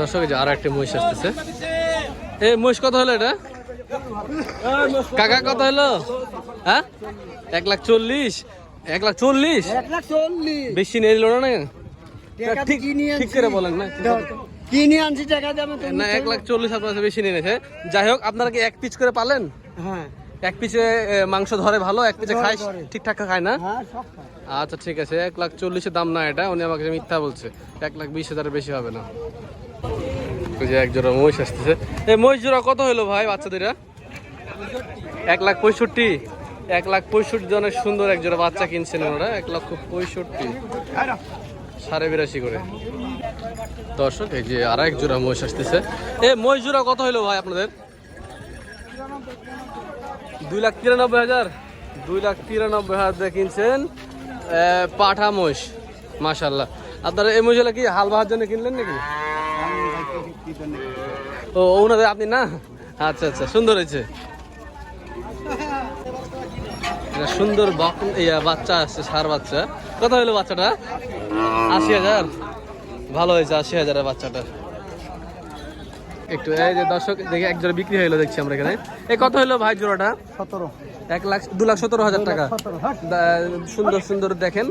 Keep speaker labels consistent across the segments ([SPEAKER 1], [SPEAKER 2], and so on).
[SPEAKER 1] দর্শক যে আর একটা মহিষ আসতেছে। এই মহিষ কত হলো এটা? কাকা কত হলো? হ্যাঁ? এক লাখ চল্লিশ। এক লাখ চল্লিশ? বেশি নিয়ে নিল না? ঠিক ঠিক করে বলেন না
[SPEAKER 2] কিনে আনছি টাকা দামে
[SPEAKER 1] না এক লাখ চল্লিশ আপনার বেশি নিয়ে নিয়েছে। যাই হোক আপনারা কি এক পিস করে পালেন?
[SPEAKER 2] হ্যাঁ।
[SPEAKER 1] এক পিসে মাংস ধরে ভালো এক পিসে
[SPEAKER 2] ধরে,
[SPEAKER 1] খাই ঠিকঠাক খায় না?
[SPEAKER 2] হ্যাঁ খায়।
[SPEAKER 1] আচ্ছা ঠিক আছে এক লাখ চল্লিশের দাম না এটা উনি আমাকে মিথ্যা বলছে। এক লাখ বিশ হাজারের বেশি হবে না। যে এক জোড়া আসতেছে। এই কত হলো ভাই এক লাখ পঁয়ষট্টি। এক লাখ পঁয়ষট্টি জনের সুন্দর এক জোড়া বাচ্চা কিনছেন ওরা, এক পঁয়ষট্টি। সাড়ে বিরাশি করে। আর এক জোড়া আসতেছে। এ কত ভাই আপনাদের? দুই লাখ তিরানব্বই হাজার। দুই লাখ তিরানব্বই হাজার কিনছেন পাঠা মহিষ মাশাল্লাহ আপনারা এই মহিষগুলো কি হাল বাহার জন্য কিনলেন নাকি? ও, ওনাদের আপনি না? আচ্ছা আচ্ছা সুন্দর হয়েছে। সুন্দর বাচ্চা আসছে সার বাচ্চা। কত হলো বাচ্চাটা? আশি হাজার? ভালো হয়েছে, আশি হাজারের বাচ্চাটা। একটু, এই যে দর্শক, দেখে এক জোড়া বিক্রি হলো দেখছি আমরা এখানে। এই কত হলো ভাই জোড়াটা?
[SPEAKER 2] সতেরো।
[SPEAKER 1] এক লাখ দু লাখ সতেরো হাজার টাকা।
[SPEAKER 2] হ্যাঁ।
[SPEAKER 1] সুন্দর সুন্দর দেখেন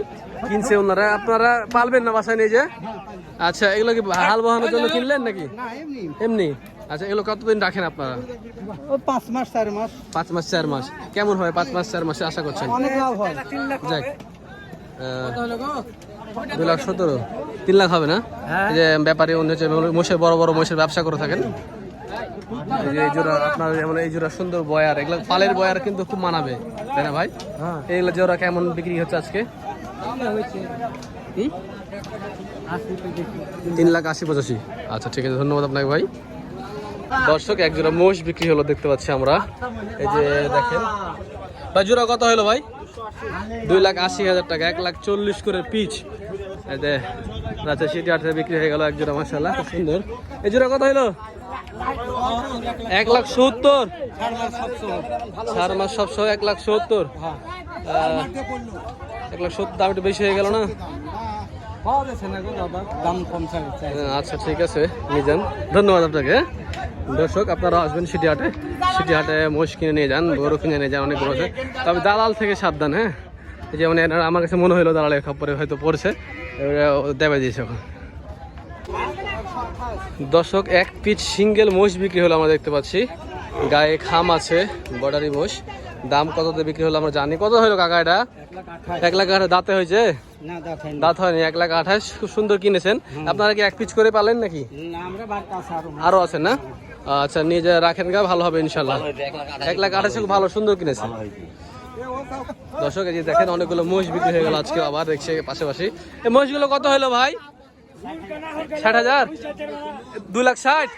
[SPEAKER 1] কিনছে ওনারা। আপনারা পালবেন না বাসায় নিয়ে যে? আচ্ছা এগুলো কি হাল বহানোর জন্য কিনলেন নাকি?
[SPEAKER 2] এমনি।
[SPEAKER 1] এমনি? আচ্ছা এগুলো কতদিন রাখেন আপনারা?
[SPEAKER 2] ও পাঁচ মাস চার মাস।
[SPEAKER 1] পাঁচ মাস চার মাস। কেমন হয় পাঁচ মাস চার মাসে আশা করছেন?
[SPEAKER 2] অনেক লাভ হয়।
[SPEAKER 1] যাক। দু লাখ সতেরো। তিন লাখ হবে না? যে ব্যাপারে অন্য হচ্ছে মোষের বড় বড় মোষের ব্যবসা করে থাকেন। যে এই জোড়া আপনার যেমন এই জোড়া সুন্দর বয়ার এগুলো পালের বয়ার কিন্তু খুব মানাবে তাই না ভাই?
[SPEAKER 2] হ্যাঁ।
[SPEAKER 1] এইগুলো জোড়া কেমন বিক্রি হচ্ছে আজকে? তিন লাখ আশি পঁচাশি। আচ্ছা ঠিক আছে ধন্যবাদ আপনাকে ভাই। দর্শক এক জোড়া মোষ বিক্রি হলো দেখতে পাচ্ছি আমরা। এই যে দেখেন। ভাই জোড়া কত হলো ভাই? দুই লাখ আশি হাজার টাকা এক লাখ চল্লিশ করে পিচ। রাতে সিটি বিক্রি হয়ে গেল এক জোড়া মাসাল্লাহ সুন্দর। এই জোড়া কত হলো? এক লাখ সত্তর। চার মাস সবসহ এক লাখ সত্তর। এক লাখ সত্তর, দাম একটু বেশি হয়ে গেল না? আচ্ছা ঠিক আছে, নিয়ে যান। ধন্যবাদ আপনাকে দর্শক আপনারা আসবেন সিটি হাটে সিটি হাটে মোষ কিনে নিয়ে যান, গরু কিনে নিয়ে যান, অনেক গরু তবে দালাল থেকে সাবধান হ্যাঁ? যেমন আমার কাছে মনে হলো দালালের খবরে হয়তো পড়ছে দেবে দিয়েছে দর্শক এক পিচ সিঙ্গেল মোষ বিক্রি হলো আমরা দেখতে পাচ্ছি। গায়ে খাম আছে বর্ডারি মোষ। দাম কততে বিক্রি হলো আমরা জানি। কত হলো কাকা এটা?
[SPEAKER 2] এক লাখ আঠাশ।
[SPEAKER 1] দাঁতে হয়েছে?
[SPEAKER 2] দাঁত হয়নি।
[SPEAKER 1] এক লাখ আঠাশ। খুব সুন্দর কিনেছেন। আপনারা কি এক পিচ করে পালেন নাকি?
[SPEAKER 2] না আমরা আরও
[SPEAKER 1] আরও আছে না? আচ্ছা নিয়ে যা রাখেন গা ভালো হবে ইনশাল্লাহ। এক লাখ আঠাশ। ভালো সুন্দর কিনেছেন। দর্শক এই যে দেখেন অনেকগুলো মহিষ বিক্রি হয়ে গেল আজকে আবার দেখছে পাশাপাশি। এই মহিষগুলো কত হলো ভাই? ষাট হাজার? দু লাখ ষাট?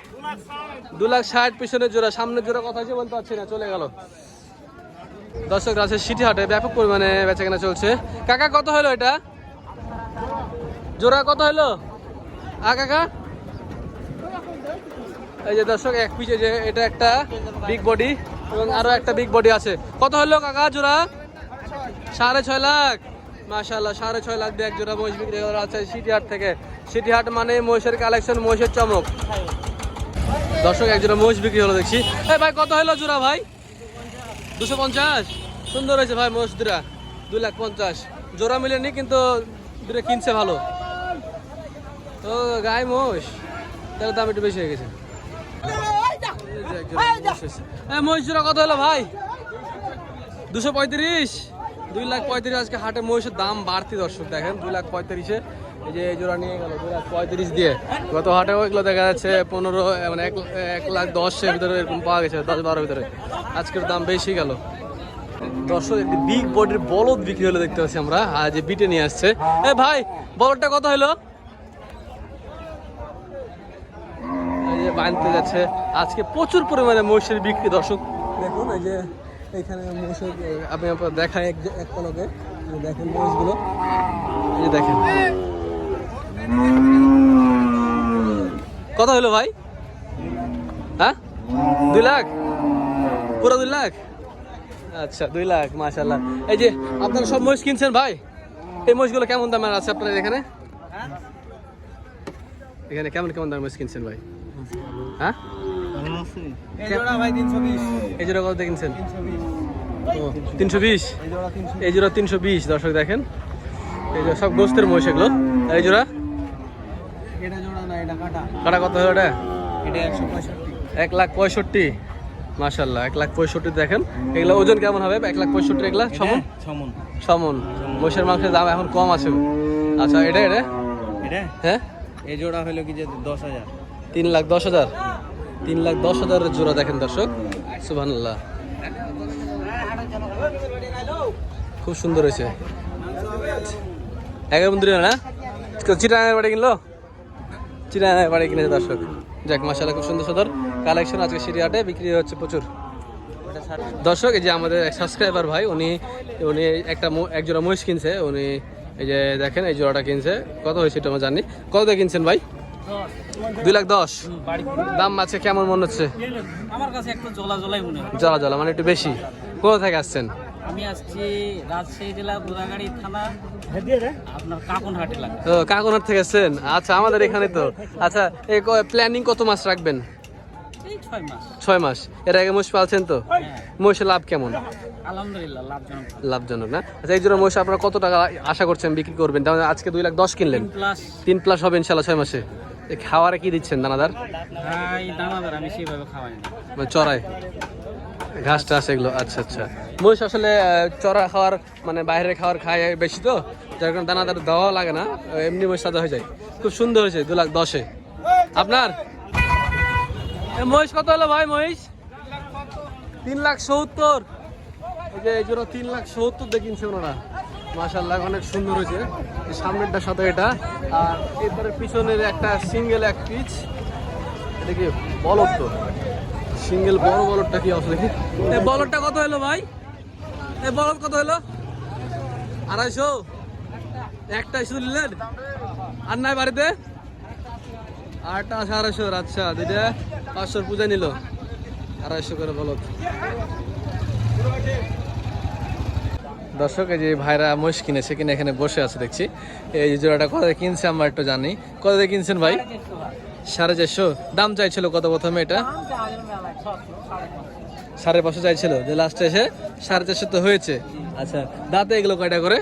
[SPEAKER 1] দু লাখ ষাট পিছনের জোড়া, সামনের জোড়া কথা হচ্ছে বলতে পারছি না, চলে গেল। দর্শক আছে সিটি হাটে ব্যাপক পরিমাণে বেচা কেনা চলছে। কাকা, কত হলো এটা? জোড়া কত হলো? আ, কাকা? এই যে দর্শক, এক পিছে যে এটা একটা বিগ বডি এবং আরও একটা বিগ বডি আছে। কত হলো, কাকা, জোড়া? সাড়ে ছয় লাখ। মাশাল্লাহ সাড়ে ছয় লাখ দিয়ে এক জোড়া মহিষ বিক্রি করা আছে সিটি হাট থেকে। সিটি হাট মানে মহিষের কালেকশন মহিষের চমক। দর্শক এক জোড়া মহিষ বিক্রি হলো দেখছি। এই ভাই কত হলো জোড়া ভাই? দুশো পঞ্চাশ? সুন্দর হয়েছে ভাই মহিষ দুরা দুই লাখ পঞ্চাশ। জোড়া মিলেনি কিন্তু দুটো কিনছে ভালো। তো গায়ে মহিষ। তাহলে দাম একটু বেশি হয়ে গেছে। মহিষ জোড়া কত হলো ভাই? দুশো পঁয়ত্রিশ? দুই লাখ পঁয়ত্রিশ আজকে হাটে মহিষের দাম বাড়তি, দর্শক দেখেন, দুই লাখ পঁয়ত্রিশে। এই যে জোড়া নিয়ে গেল, দুই লাখ পঁয়ত্রিশ দিয়ে। গত হাটে এগুলো দেখা যাচ্ছে পনেরো মানে এক এক লাখ দশের ভিতরে এরকম পাওয়া গেছে, দশ বারোর ভিতরে। আজকের দাম বেশি গেল। দর্শক, একটি বিগ বডির বলদ বিক্রি হলো দেখতে পাচ্ছি আমরা, আর যে বিটে নিয়ে আসছে। এ, ভাই, বলদটা কত হলো? বানতে যাচ্ছে। আজকে প্রচুর পরিমাণে মহিষের বিক্রি, দর্শক। দেখুন, এই যে এখানে মহিষের আপনি আপনার দেখায় এক এক পলকে। দেখেন মহিষগুলো এই দেখেন। কত হলো ভাই? হ্যাঁ? দুই লাখ? পুরো দুই লাখ? আচ্ছা দুই লাখ মাশাল্লাহ এই যে আপনারা সব মহিষ কিনছেন ভাই? এই মহিষগুলো কেমন দামের আছে আপনার এখানে? এখানে কেমন কেমন দাম কিনছেন ভাই? হ্যাঁ?
[SPEAKER 2] এই জোড়া
[SPEAKER 1] জোড়া কত কিনছেন?
[SPEAKER 2] তিনশো বিশ। এই জোড়া তিনশো
[SPEAKER 1] জোড়া বিশ দর্শক দেখেন। এই যে সব গোস্তের মহিষ এগুলো। এই জোড়া?
[SPEAKER 2] জোড়া কাটা।
[SPEAKER 1] কত হলো এটা এক লাখ পঁয়ষট্টি। মাশাল্লাহ এক লাখ পঁয়ষট্টি দেখেন। এগুলো ওজন কেমন হবে? এক লাখ পঁয়ষট্টি এগুলা? সমন?
[SPEAKER 2] ছমন
[SPEAKER 1] সমন। মহিষের মাংসের দাম এখন কম আছে। আচ্ছা এটা? এটা? হ্যাঁ?
[SPEAKER 2] এই জোড়া হলো কি যে দশ হাজার।
[SPEAKER 1] তিন লাখ দশ হাজার? তিন লাখ দশ হাজারের জোড়া দেখেন দর্শক। সুবহানাল্লাহ। খুব সুন্দর হয়েছে। এগারো বন্ধু না? চিটাঙের বাড়ি কিনলো? চিটাঙের বাড়ি কিনেছে দর্শক। যাক মাসালা খুব সুন্দর সুন্দর কালেকশন আজকে সিরিয়াটে, বিক্রি হচ্ছে প্রচুর। দর্শক, এই যে আমাদের এক সাবস্ক্রাইবার ভাই, উনি উনি একটা এক জোড়া মহিষ কিনছে। উনি, এই যে দেখেন, এই জোড়াটা কিনছে। কত হয়েছে এটা আমরা জানি। কত দিয়ে কিনছেন ভাই? দুই লাখ দশ। দাম আছে কেমন মনে হচ্ছে?
[SPEAKER 3] আমার কাছে একটু জলা জলাই মনে হয়।
[SPEAKER 1] মানে একটু বেশি। কোথা থেকে আসছেন?
[SPEAKER 3] আমি আসছি রাজশাহী জেলা বুড়াগাড়ি থানা আপনার কাকুনহাট এলাকা।
[SPEAKER 1] ও কাকুনার থেকে আসছেন? আচ্ছা আমাদের এখানে তো। আচ্ছা এই প্ল্যানিং কত মাস রাখবেন?
[SPEAKER 3] ছয় মাস।
[SPEAKER 1] এর আগে মহিষ পালছেন তো?
[SPEAKER 3] হ্যাঁ।
[SPEAKER 1] মহিষের লাভ কেমন?
[SPEAKER 3] আলহামদুলিল্লাহ লাভজনক।
[SPEAKER 1] না? আচ্ছা এই জন্য আপনারা কত টাকা আশা করছেন বিক্রি করবেন? আজকে দুই লাখ দশ কিনলেন। তিন প্লাস হবে ইনশাল্লাহ ছয় মাসে। খাওয়ারে কি দিচ্ছেন দানাদার?
[SPEAKER 3] ভাই দানাদার আমি সেইভাবে খাওয়াই না।
[SPEAKER 1] মানে ঘাস টাস এগুলো আচ্ছা আচ্ছা। মহিষ আসলে চড়া খাওয়ার মানে বাইরে খাওয়ার খায় বেশি তো যার কারণে দানাদার দেওয়া লাগে না এমনি মহিষ সাদা হয়ে যায়। খুব সুন্দর হয়েছে দু লাখ দশে। আপনার? মহিষ কত হলো ভাই মহিষ? তিন লাখ সত্তর। এই যে এই জন্য তিন লাখ সত্তর দিয়ে কিনছে ওনারা। মাসাল্লাহ অনেক সুন্দর হয়েছে। সামনেরটা সাথে এটা। আর এরপরে পিছনের একটা সিঙ্গেল এক পিচ। এটা কি বলদ তো? সিঙ্গেল বড় বলদটা কি অবস্থা দেখি এই বলদটা কত হলো ভাই? এই বলদ কত হলো? আড়াইশো? একটা শুধু নিলেন? আর নাই বাড়িতে? আটটা আছে আড়াইশো আচ্ছা দুইটা পাঁচশোর পূজা নিল। আড়াইশো করে বলদ। দর্শক, এই যে ভাইরা মহিষ কিনেছে, কিনে এখানে বসে আছে দেখছি। এই জোড়াটা কত কিনছে আমরা একটু জানি। কত দিয়ে কিনছেন ভাই? সাড়ে চারশো। দাম চাইছিল কত প্রথমে এটা? সাড়ে পাঁচশো চাইছিল, যে লাস্টে এসে সাড়ে চারশো তো হয়েছে। আচ্ছা দাঁতে এগুলো কয়টা করে?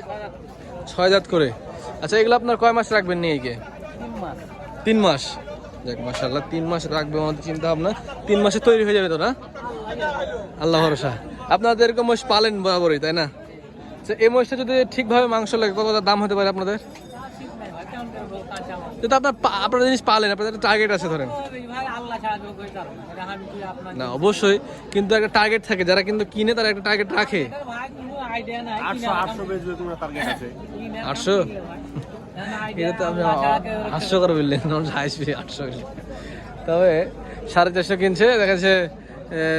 [SPEAKER 1] ছয় দাঁত করে। আচ্ছা এগুলো আপনার কয় মাস রাখবেন নিয়ে গিয়ে?
[SPEAKER 3] তিন মাস।
[SPEAKER 1] দেখ মাসাল্লাহ তিন মাস রাখবে আমাদের চিন্তা ভাবনা। তিন মাসে তৈরি হয়ে যাবে তো না? আল্লাহ ভরসা। আপনাদের এরকম পালেন বরাবরই, তাই না? এই মোষটা যদি ঠিকভাবে মাংস লাগে কত দাম হতে পারে আপনাদের? যদি আপনার পা- আপনারা জিনিস পালেন আপনাদের টার্গেট আছে ধরেন।
[SPEAKER 3] না। এটা আমি কি আপনার
[SPEAKER 1] না অবশ্যই কিন্তু একটা টার্গেট থাকে। যারা কিন্তু কিনে তারা একটা টার্গেট রাখে।
[SPEAKER 3] ভাই কোনো আইডিয়া নাই
[SPEAKER 2] আটশো আটশো বেচবে তোমরা টার্গেট আছে।
[SPEAKER 1] আটশো? এটা তো আপনি আটশো করে বললেন আমরা হাসবি আটশো তবে সাড়ে চারশো কিনছে দেখা যাচ্ছে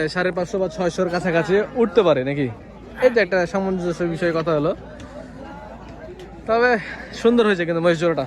[SPEAKER 1] সাড়ে পাঁচশো বা ছয়শোর কাছাকাছি উঠতে পারে নাকি? এই যে একটা সামঞ্জস্য বিষয়ে কথা হলো। তবে সুন্দর হয়েছে কিন্তু মহিষ জোড়াটা